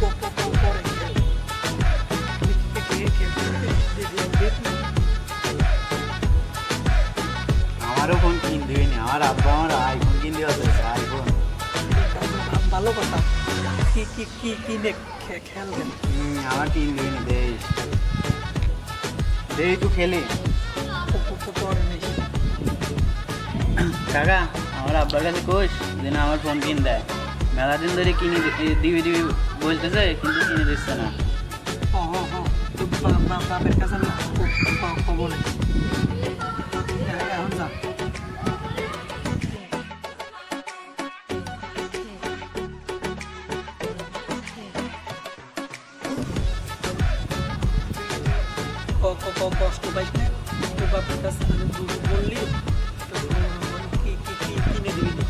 প- পরে খেল। খে- খে- খে- দে- দে- দে- আমারও ফোন কিন দিবি আমার আব্বা আমার আইফোন কিন দেওয়া হয়েছে আইফোন ভালো কথা কি কি কি কিনে খে- খেলবেন হুম, আমার কিন দিবি না দেই দেই তুই খেলি কাকা আমার আব্বার কাছে কোষ যে না আমার ফোন কিন দেয় মেলা দিন ধরে কিনে দিবি দিবি বলতেছে কিন্তু কিনে দিচ্ছে না। বাপের কাছে খবর এখন যা। কষ্ট পাইস না তো বাপের কাছে বললি কি কি কি কিনে দিবি না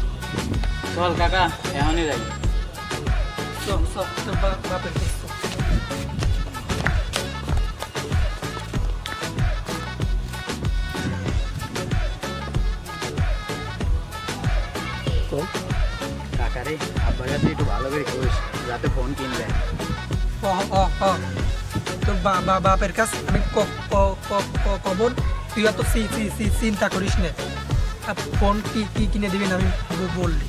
চল কাকা। এমনই যাই সব সব তো বা- বাপের কাছে চল। কাকা রে আব্বার কাছে একটু ভালো করে কোষ যাতে ফোন কিন দেয় হ হ হ। তোর বাপের কাছে আমি ক- ক- ক- ক- খবর তুই চি- চিন্তা করিস না। ফোন কি কি কিনে দিবি না আমি বললি।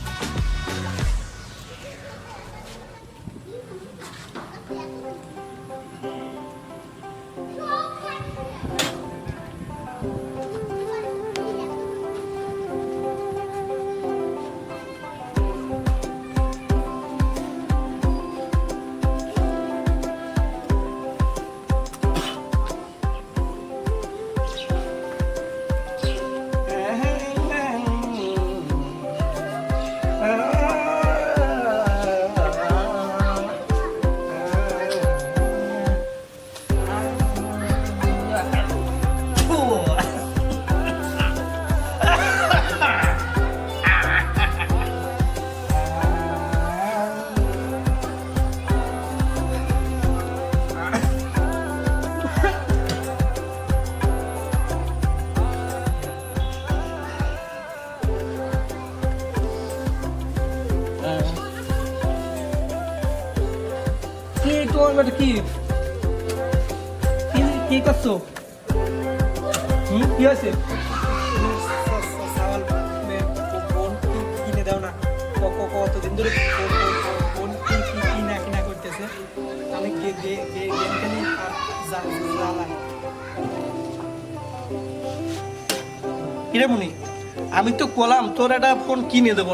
কি? কি কি করছ? হুম, কি সাওয়াল কিনে দাও না কতদিন করতেছে আমি গেম আমি তো কলাম তোর একটা ফোন কিনে দেবো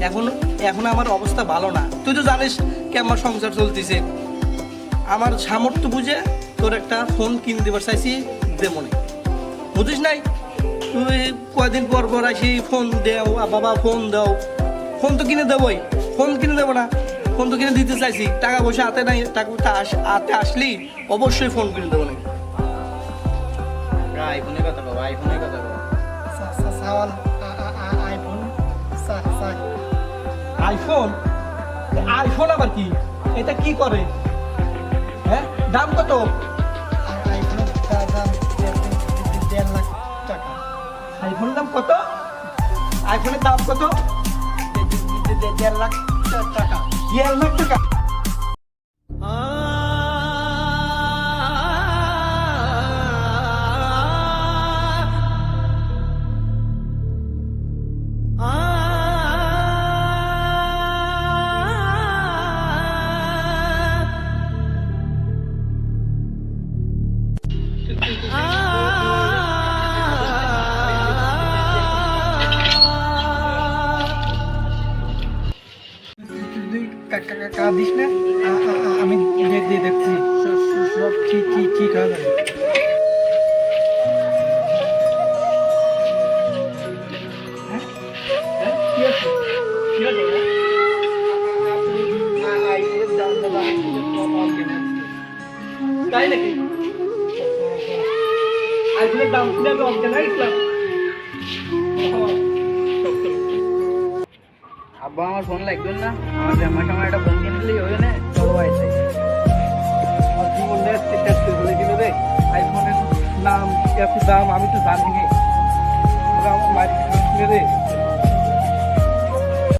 এখন এখন আমার অবস্থা ভালো না। তুই তো জানিস কি আমার সংসার চলতেছে। আমার সামর্থ্য বুঝে তোর একটা ফোন কিনে দেবার চাইছি দেবো না বুঝিস নাই? তুই কয়দিন পর পর আসি ফোন দেও বাবা ফোন দাও। ফোন তো কিনে দেবোই ফোন কিনে দেবো না। ফোন তো কিনে দিতে চাইছি টাকা পয়সা হাতে নাই টাকা আস- হাতে আসলি অবশ্যই ফোন কিনে দেবো না আইফোনের কথা বাবা আইফোনের কথা বাবা সাওয়াল আইফোন আইফোন আইফোন আবার কি? এটা কি করে? দাম কত? দেড় লাখ টাকা আইফোনের দাম কত? আইফোনের দাম কত? দেড় লাখ টাকা। দেড় লাখ টাকা। তুই কাঁদিস না? আমি দিয়ে দেখছি। সব ঠিক ঠিক ঠিক হয়ে? যাবে হ্যাঁ? হ্যাঁ? তাই নাকি? আজকের দাম কিনা অজ্ঞান আব্বা আমার ফোন লাগবে না। আমার জামার সময় একটা ফোন কিনে দিলেই হবে না। চলো দিল রে আইফোনের নাম এত দাম? আমি তো জানি আমার মারি রে